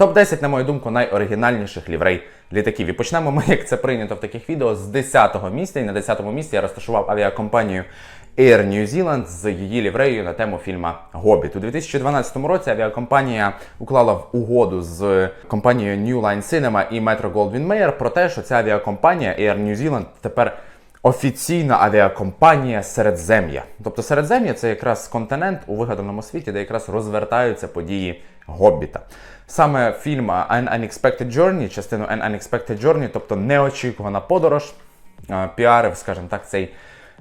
Топ-10, на мою думку, найоригінальніших ліврей літаків. І почнемо ми, як це прийнято в таких відео, з 10-го місця. І на 10-му місці я розташував авіакомпанію Air New Zealand з її лівреєю на тему фільма Гобіт. У 2012 році авіакомпанія уклала в угоду з компанією New Line Cinema і Metro Goldwyn Mayer про те, що ця авіакомпанія Air New Zealand тепер офіційна авіакомпанія Середзем'я. Тобто Середзем'я це якраз континент у вигаданому світі, де якраз розвертаються події Гоббіта. Саме фільм An Unexpected Journey, частину An Unexpected Journey, тобто неочікувана подорож, е, піарив, скажімо так, цей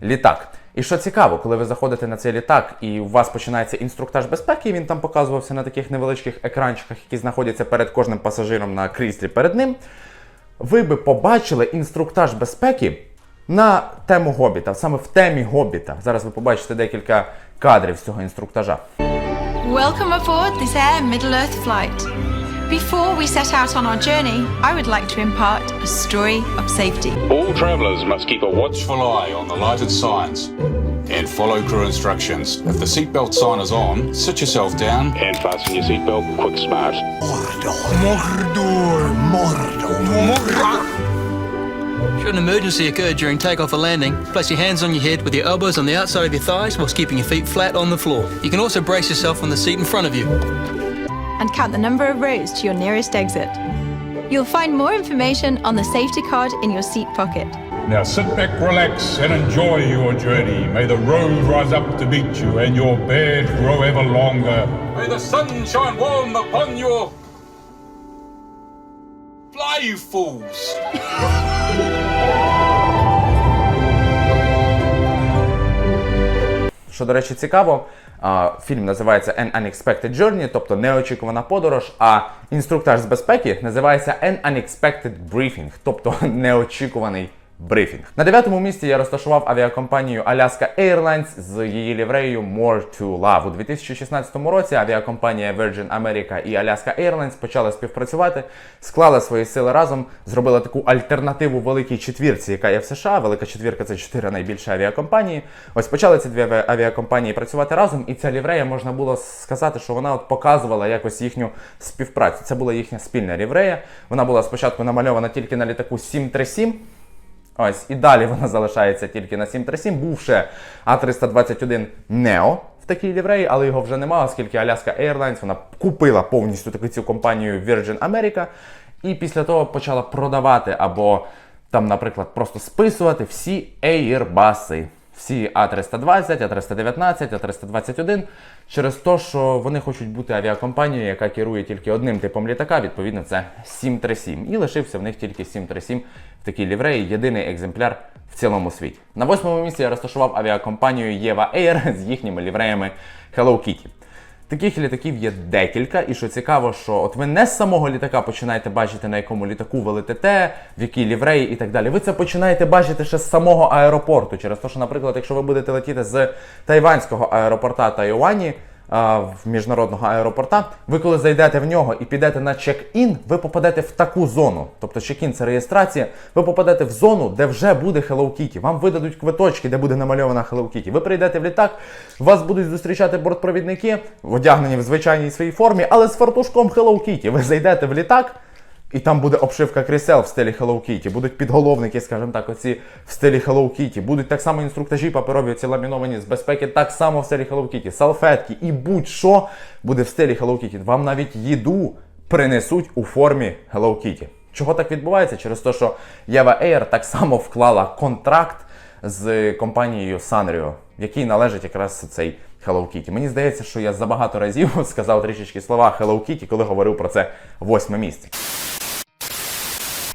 літак. І що цікаво, коли ви заходите на цей літак і у вас починається інструктаж безпеки, він там показувався на таких невеличких екранчиках, які знаходяться перед кожним пасажиром на кріслі перед ним. Ви би побачили інструктаж безпеки на тему Гобіта, саме в темі Гобіта. Зараз ви побачите декілька кадрів з цього інструктажа. Welcome aboard this Air Middle Earth flight. Before we set out on our journey, I would like to impart a story of safety. All travellers must keep a. Watchful eye on the lighted signs and follow crew instructions. If the seatbelt sign is on, sit yourself down And fasten your seatbelt quick smart. Mordor. Mordor, Mordor, Mordor. Should an emergency occur during takeoff or landing, place your hands on your head with your elbows on the outside of your thighs whilst keeping your feet flat on the floor. You can also brace yourself on the seat in front of you. And count the number of rows to your nearest exit. You'll find more information on the safety card in your seat pocket. Now sit back, relax, and enjoy your journey. May the road rise up to meet you and your bed grow ever longer. May the sun shine warm upon your. Fly, you fools! Що, до речі, цікаво, фільм називається An Unexpected Journey, тобто неочікувана подорож, а інструктаж з безпеки називається An Unexpected Briefing, тобто неочікуваний брифінг. На дев'ятому місці я розташував авіакомпанію Alaska Airlines з її лівреєю More to Love. У 2016 році авіакомпанія Virgin America і Alaska Airlines почали співпрацювати, склали свої сили разом, зробили таку альтернативу великій четвірці, яка є в США. Велика четвірка це чотири найбільші авіакомпанії. Ось почали ці дві авіакомпанії працювати разом, і ця ліврея можна було сказати, що вона от показувала якось їхню співпрацю. Це була їхня спільна ліврея. Вона була спочатку намальована тільки на літаку 737. Ось, і далі вона залишається тільки на 737. Був ще А321 Neo в такій лівреї, але його вже нема, оскільки Alaska Airlines вона купила повністю таку цю компанію Virgin America і після того почала продавати або там, наприклад, просто списувати всі Airbus. Всі А320, А319, А321 через те, що вони хочуть бути авіакомпанією, яка керує тільки одним типом літака, відповідно, це 737. І лишився в них тільки 737 в такій лівреї, єдиний екземпляр в цілому світі. На восьмому місці я розташував авіакомпанію Єва Air з їхніми лівреями Hello Kitty. Таких літаків є декілька, і що цікаво, що от ви не з самого літака починаєте бачити, на якому літаку ви летите, в якій лівреї і так далі. Ви це починаєте бачити ще з самого аеропорту. Через те, що, наприклад, якщо ви будете летіти з тайванського аеропорта Тайвані. В міжнародного аеропорта, ви коли зайдете в нього і підете на чек-ін, ви попадете в таку зону. Тобто чек-ін це реєстрація, ви попадете в зону, де вже буде Hello Kitty. Вам видадуть квиточки, де буде намальована Hello Kitty. Ви прийдете в літак, вас будуть зустрічати бортпровідники, одягнені в звичайній своїй формі, але з фартушком Hello Kitty. Ви зайдете в літак. І там буде обшивка крісел в стилі Hello Kitty, будуть підголовники, скажімо так, оці в стилі Hello Kitty, будуть так само інструктажі паперові, ці ламіновані з безпеки, так само в стилі Hello Kitty, салфетки і будь-що буде в стилі Hello Kitty. Вам навіть їду принесуть у формі Hello Kitty. Чого так відбувається? Через те, що Єва Air так само вклала контракт з компанією Sanrio, якій належить якраз цей Hello Kitty. Мені здається, що я забагато разів сказав трішечки слова Hello Kitty, коли говорив про це восьме місце.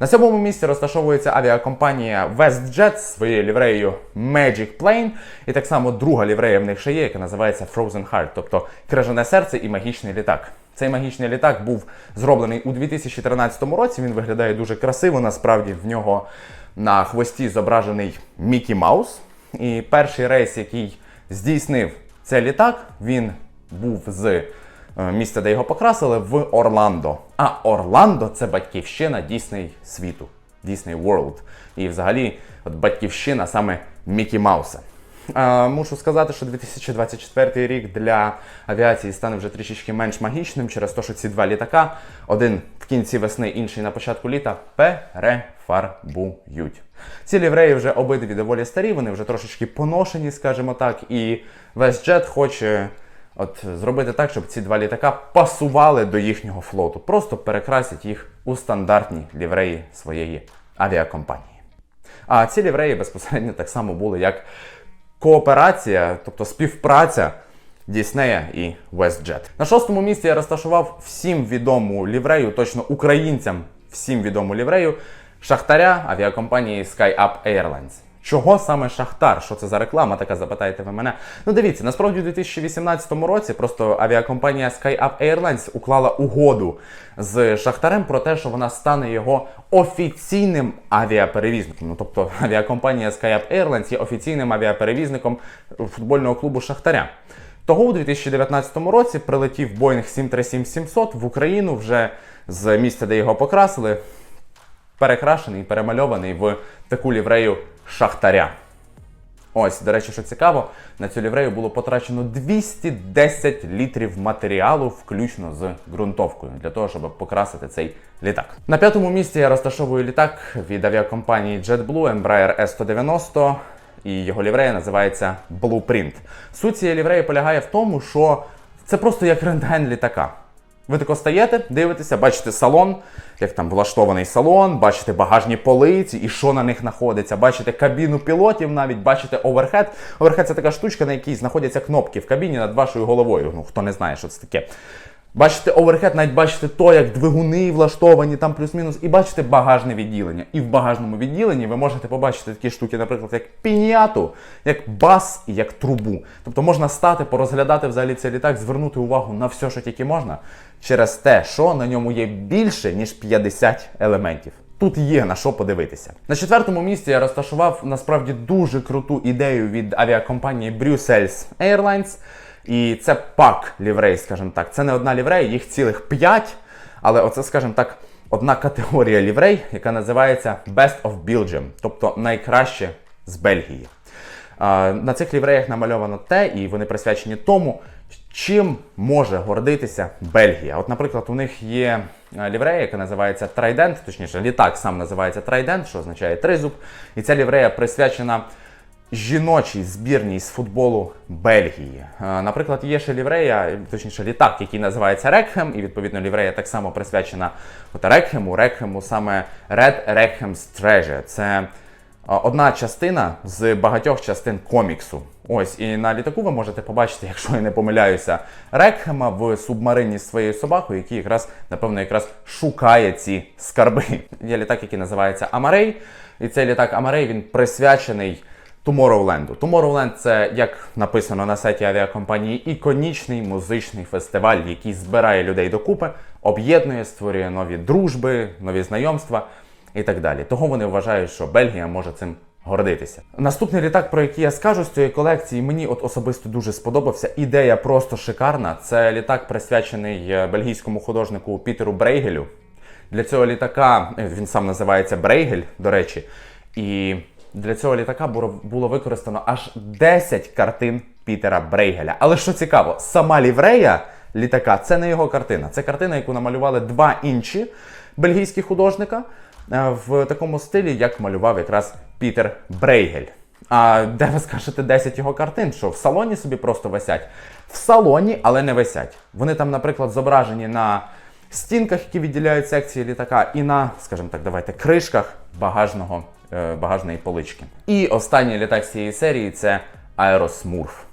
На сьомому місці розташовується авіакомпанія WestJet з своєю лівреєю Magic Plane. І так само друга ліврея в них ще є, яка називається Frozen Heart, тобто крижане серце і магічний літак. Цей магічний літак був зроблений у 2013 році. Він виглядає дуже красиво. Насправді в нього на хвості зображений Мікі Маус. І перший рейс, який здійснив цей літак, він був з е, місця, де його покрасили, в Орландо. А Орландо це батьківщина Дісней світу, Disney World. І взагалі, от батьківщина саме Мікі Мауса. Е, Мушу сказати, що 2024 рік для авіації стане вже трішечки менш магічним через те, що ці два літака, один в кінці весни, інший на початку літа, перефарбують. Ці лівреї вже обидві доволі старі, вони вже трошечки поношені, скажімо так, і весь джет хоче от зробити так, щоб ці два літака пасували до їхнього флоту. Просто перекрасять їх у стандартні лівреї своєї авіакомпанії. А ці лівреї безпосередньо так само були як кооперація, тобто співпраця Діснея і WestJet. На шостому місці я розташував всім відому ліврею, точно українцям всім відому ліврею Шахтаря авіакомпанії SkyUp Airlines. Чого саме Шахтар? Що це за реклама? Така запитаєте ви мене. Ну дивіться, насправді у 2018 році просто авіакомпанія SkyUp Airlines уклала угоду з Шахтарем про те, що вона стане його офіційним авіаперевізником. Ну тобто авіакомпанія SkyUp Airlines є офіційним авіаперевізником футбольного клубу Шахтаря. Того у 2019 році прилетів Boeing 737-700 в Україну вже з місця, де його покрасили, перекрашений, перемальований в таку ліврею Шахтаря. Ось, до речі, що цікаво, на цю ліврею було потрачено 210 літрів матеріалу, включно з ґрунтовкою, для того, щоб покрасити цей літак. На п'ятому місці я розташовую літак від авіакомпанії JetBlue Embraer S190, і його ліврея називається Blueprint. Суть цієї лівреї полягає в тому, що це просто як рентген літака. Ви тако стаєте, дивитеся, бачите салон, як там влаштований салон, бачите багажні полиці і що на них знаходиться. Бачите кабіну пілотів, навіть бачите оверхед. Оверхед це така штучка, на якій знаходяться кнопки в кабіні над вашою головою. Ну хто не знає, що це таке. Бачите оверхед, навіть бачите то, як двигуни влаштовані, там плюс-мінус, і бачите багажне відділення. І в багажному відділенні ви можете побачити такі штуки, наприклад, як пініату, як бас і як трубу. Тобто можна стати, порозглядати взагалі цей літак, звернути увагу на все, що тільки можна, через те, що на ньому є більше, ніж 50 елементів. Тут є на що подивитися. На четвертому місці я розташував насправді дуже круту ідею від авіакомпанії Brussels Airlines. І це пак ліврей, скажімо так. Це не одна ліврея, їх цілих п'ять. Але оце, скажімо так, одна категорія ліврей, яка називається Best of Belgium, тобто найкраще з Бельгії. На цих лівреях намальовано те, і вони присвячені тому, чим може гордитися Бельгія. От, наприклад, у них є е, ліврея, яка називається Trident, точніше, літак сам називається Trident, що означає тризуб. І ця ліврея присвячена жіночій збірній з футболу Бельгії. Е, Наприклад, є ще ліврея, точніше літак, який називається Рекхем, і відповідно ліврея так само присвячена от Рекхему, Рекхему саме Red Reckham's Treasure. Це е, одна частина з багатьох частин коміксу. Ось, і на літаку ви можете побачити, якщо я не помиляюся, Рекхема в субмарині з своєю собакою, який якраз, напевно, якраз шукає ці скарби. Є літак, який називається Амарей. І цей літак Амарей він присвячений Tomorrowland. Tomorrowland це, як написано на сайті авіакомпанії, іконічний музичний фестиваль, який збирає людей докупи, об'єднує, створює нові дружби, нові знайомства і так далі. Того вони вважають, що Бельгія може цим гордитися. Наступний літак, про який я скажу з цієї колекції, мені от особисто дуже сподобався. Ідея просто шикарна. Це літак присвячений е, бельгійському художнику Пітеру Брейгелю. Для цього літака е, він сам називається Брейгель, до речі. І для цього літака було, використано аж 10 картин Пітера Брейгеля. Але що цікаво, сама ліврея літака це не його картина. Це картина, яку намалювали два інші бельгійські художника е, в такому стилі, як малював якраз Пітер Брейгель. А де ви скажете 10 його картин? Що в салоні собі просто висять? В салоні, але не висять. Вони там, наприклад, зображені на стінках, які відділяють секції літака, і на, скажімо так, давайте, кришках багажного, е, багажної полички. І останній літак з цієї серії це Аеросмурф.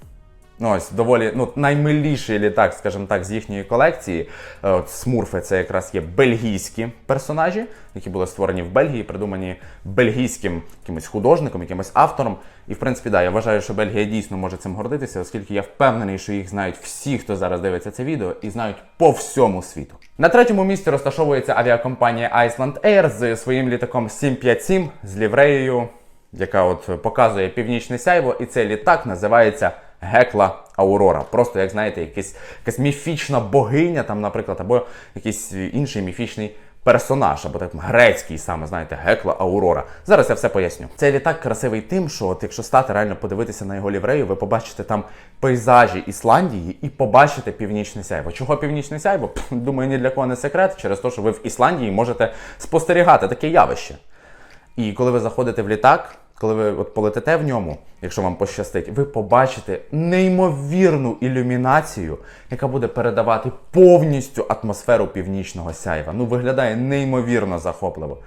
Ну, ось доволі ну, наймиліший літак, скажімо так, з їхньої колекції. Е, От Смурфи це якраз є бельгійські персонажі, які були створені в Бельгії, придумані бельгійським якимось художником, якимось автором. І в принципі, да, я вважаю, що Бельгія дійсно може цим гордитися, оскільки я впевнений, що їх знають всі, хто зараз дивиться це відео, і знають по всьому світу. На третьому місці розташовується авіакомпанія Iceland Air з своїм літаком 757 з лівреєю, яка от показує північне сяйво, і цей літак називається Гекла Аурора. Просто, як знаєте, якась, якась міфічна богиня, там, наприклад, або якийсь інший міфічний персонаж, або так грецький саме, знаєте, Гекла Аурора. Зараз я все поясню. Цей літак красивий тим, що от якщо стати реально подивитися на його ліврею, ви побачите там пейзажі Ісландії і побачите північне сяйво. Чого північне сяйво? Пх, Думаю, ні для кого не секрет, через те, що ви в Ісландії можете спостерігати таке явище. І коли ви заходите в літак, коли ви от полетите в ньому, якщо вам пощастить, ви побачите неймовірну ілюмінацію, яка буде передавати повністю атмосферу північного сяйва. Ну, виглядає неймовірно захопливо.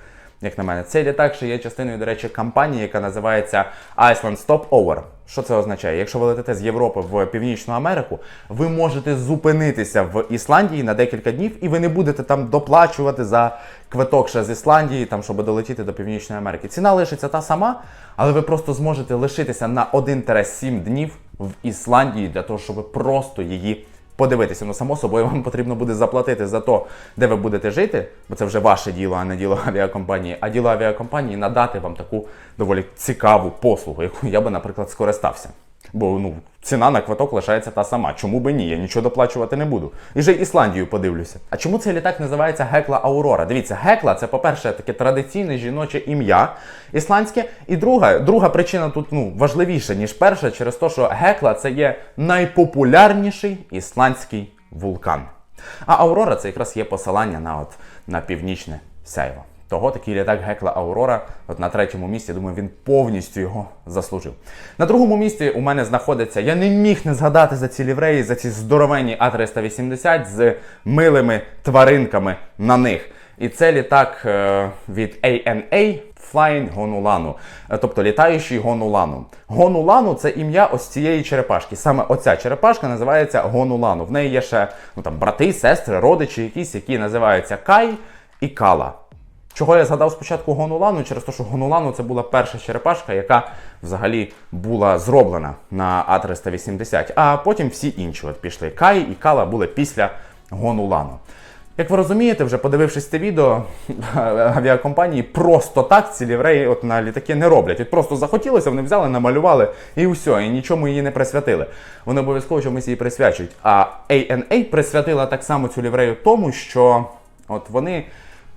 Як на мене, цей літак ще є частиною, до речі, компанії, яка називається Iceland Stopover. Що це означає? Якщо ви летите з Європи в Північну Америку, ви можете зупинитися в Ісландії на декілька днів, і ви не будете там доплачувати за квиток ще з Ісландії, там, щоб долетіти до Північної Америки. Ціна лишиться та сама, але ви просто зможете лишитися на 1-7 днів в Ісландії для того, щоб просто її подивитися. Ну, само собою, вам потрібно буде заплатити за то, де ви будете жити, бо це вже ваше діло, а не діло авіакомпанії. А діло авіакомпанії надати вам таку доволі цікаву послугу, яку я би, наприклад, скористався. Бо ну, ціна на квиток лишається та сама. Чому би ні? Я нічого доплачувати не буду. І вже Ісландію подивлюся. А чому цей літак називається Гекла Аурора? Дивіться, Гекла це, по-перше, таке традиційне жіноче ім'я ісландське. І друга, друга причина тут ну, важливіша, ніж перша, через те, що Гекла це є найпопулярніший ісландський вулкан. А Аурора це якраз є посилання на, от, на північне сяйво. Того такий літак Гекла Аурора, от на третьому місці, думаю, він повністю його заслужив. На другому місці у мене знаходиться, я не міг не згадати за ці лівреї, за ці здоровенні А380 з милими тваринками на них. І це літак е, від ANA Flying Honolulu, е, тобто літаючий Гонулану. Гонулану це ім'я ось цієї черепашки. Саме оця черепашка називається Гонулану. В неї є ще ну, там, брати, сестри, родичі якісь, які називаються Кай і Кала. Чого я згадав спочатку Гонулану? Через те, що Гонулану це була перша черепашка, яка взагалі була зроблена на А380, а потім всі інші от пішли. Кай і Кала були після Гонулану. Як ви розумієте, вже подивившись це відео, авіакомпанії просто так ці лівреї от на літаки не роблять. От просто захотілося, вони взяли, намалювали і все, і нічому її не присвятили. Вони обов'язково чомусь її присвячують. А ANA присвятила так само цю ліврею тому, що от вони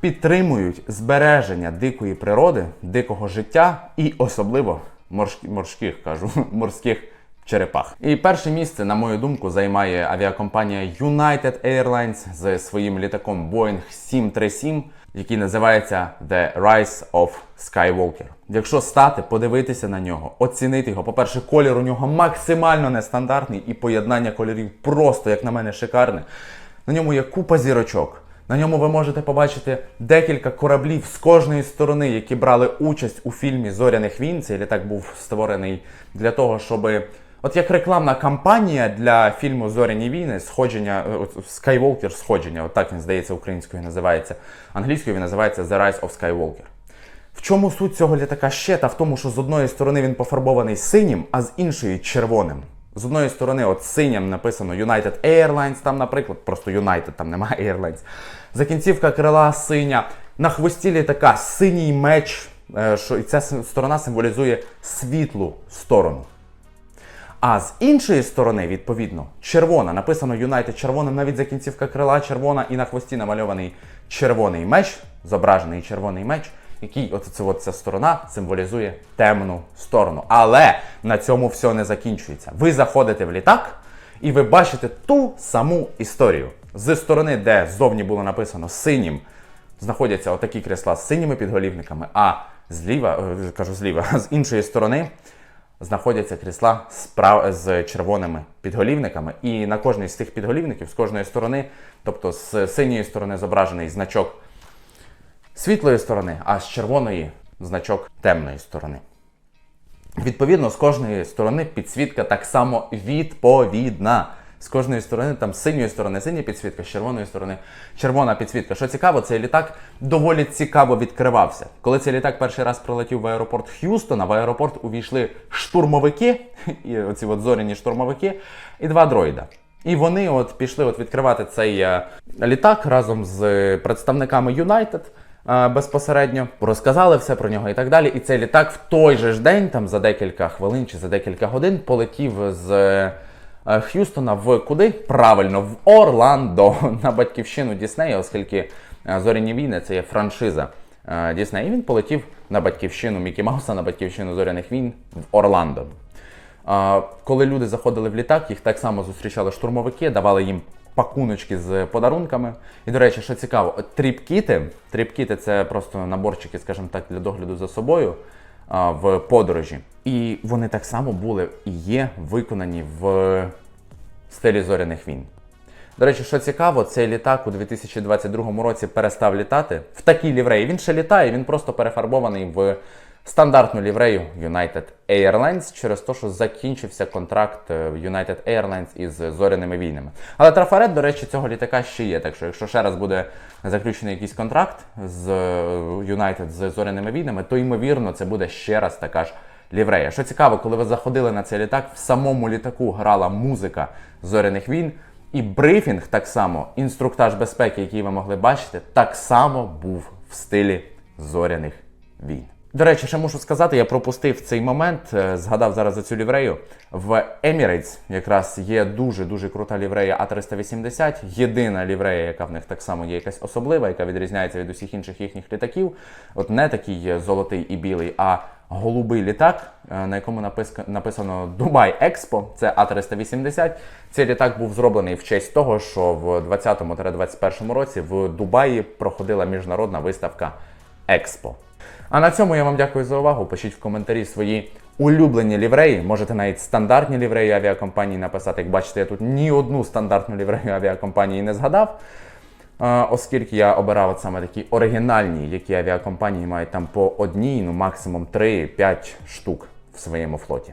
підтримують збереження дикої природи, дикого життя і особливо морських, морських кажу, морських черепах. І перше місце, на мою думку, займає авіакомпанія United Airlines з своїм літаком Boeing 737, який називається The Rise of Skywalker. Якщо стати, подивитися на нього, оцінити його. По-перше, колір у нього максимально нестандартний, і поєднання кольорів просто, як на мене, шикарне. На ньому є купа зірочок. На ньому ви можете побачити декілька кораблів з кожної сторони, які брали участь у фільмі Зоряних війн. Цей літак був створений для того, щоб. От як рекламна кампанія для фільму Зоряні війни, сходження Skywalker сходження, от так він здається українською називається. Англійською він називається The Rise of Skywalker. В чому суть цього літака ще? Та в тому, що з одної сторони він пофарбований синім, а з іншої червоним. З одної сторони, от синім написано United Airlines, там, наприклад, просто United, там немає Airlines. Закінцівка крила синя. На хвості літака синій меч, е, що і ця сторона символізує світлу сторону. А з іншої сторони, відповідно, червона, написано United червоним, навіть закінцівка крила червона, і на хвості намальований червоний меч, зображений червоний меч, який от це, от ця сторона символізує темну сторону. Але на цьому все не закінчується. Ви заходите в літак і ви бачите ту саму історію. З сторони, де ззовні було написано синім, знаходяться отакі крісла з синіми підголівниками, а зліва, е, кажу зліва, з іншої сторони знаходяться крісла з, прав... з червоними підголівниками. І на кожній з цих підголівників, з кожної сторони, тобто з синьої сторони зображений значок світлої сторони, а з червоної значок темної сторони. Відповідно, з кожної сторони підсвітка так само відповідна. З кожної сторони, там синьої сторони синя підсвітка, з червоної сторони червона підсвітка. Що цікаво, цей літак доволі цікаво відкривався. Коли цей літак перший раз прилетів в аеропорт Х'юстона, в аеропорт увійшли штурмовики, і оці от зоряні штурмовики, і два дроїда. І вони от пішли от відкривати цей е, літак разом з представниками United е, безпосередньо, розказали все про нього і так далі. І цей літак в той же ж день, там за декілька хвилин чи за декілька годин, полетів з е, Х'юстона в куди? Правильно, в Орландо на батьківщину Діснея, оскільки Е, Зоряні війни це є франшиза е, Дісней. І він полетів на батьківщину Мікі Мауса, на батьківщину зоряних війн в Орландо. Коли люди заходили в літак, їх так само зустрічали штурмовики, давали їм пакуночки з подарунками. І, до речі, що цікаво, тріпкіти, тріпкіти це просто наборчики, скажімо так, для догляду за собою в подорожі. І вони так само були і є виконані в стилі зоряних війн. До речі, що цікаво, цей літак у 2022 році перестав літати в такій лівреї. Він ще літає, він просто перефарбований в стандартну ліврею United Airlines через те, що закінчився контракт е, United Airlines із зоряними війнами. Але трафарет, до речі, цього літака ще є. Так що, якщо ще раз буде заключений якийсь контракт з е, United з зоряними війнами, то ймовірно це буде ще раз така ж ліврея. Що цікаво, коли ви заходили на цей літак, в самому літаку грала музика зоряних війн. І брифінг так само, інструктаж безпеки, який ви могли бачити, так само був в стилі зоряних війн. До речі, ще мушу сказати, я пропустив цей момент, е, згадав зараз за цю ліврею. В Emirates якраз є дуже дуже крута ліврея А380. Єдина ліврея, яка в них так само є якась особлива, яка відрізняється від усіх інших їхніх літаків. От не такий золотий і білий, а голубий літак, е, на якому написано Дубай Експо, це А380. Цей літак був зроблений в честь того, що в 2020-2021 році в Дубаї проходила міжнародна виставка Експо. А на цьому я вам дякую за увагу. Пишіть в коментарі свої улюблені лівреї. Можете навіть стандартні лівреї авіакомпанії написати. Як бачите, я тут ні одну стандартну ліврею авіакомпанії не згадав. Оскільки я обирав от саме такі оригінальні, які авіакомпанії мають там по одній, ну максимум 3-5 штук в своєму флоті.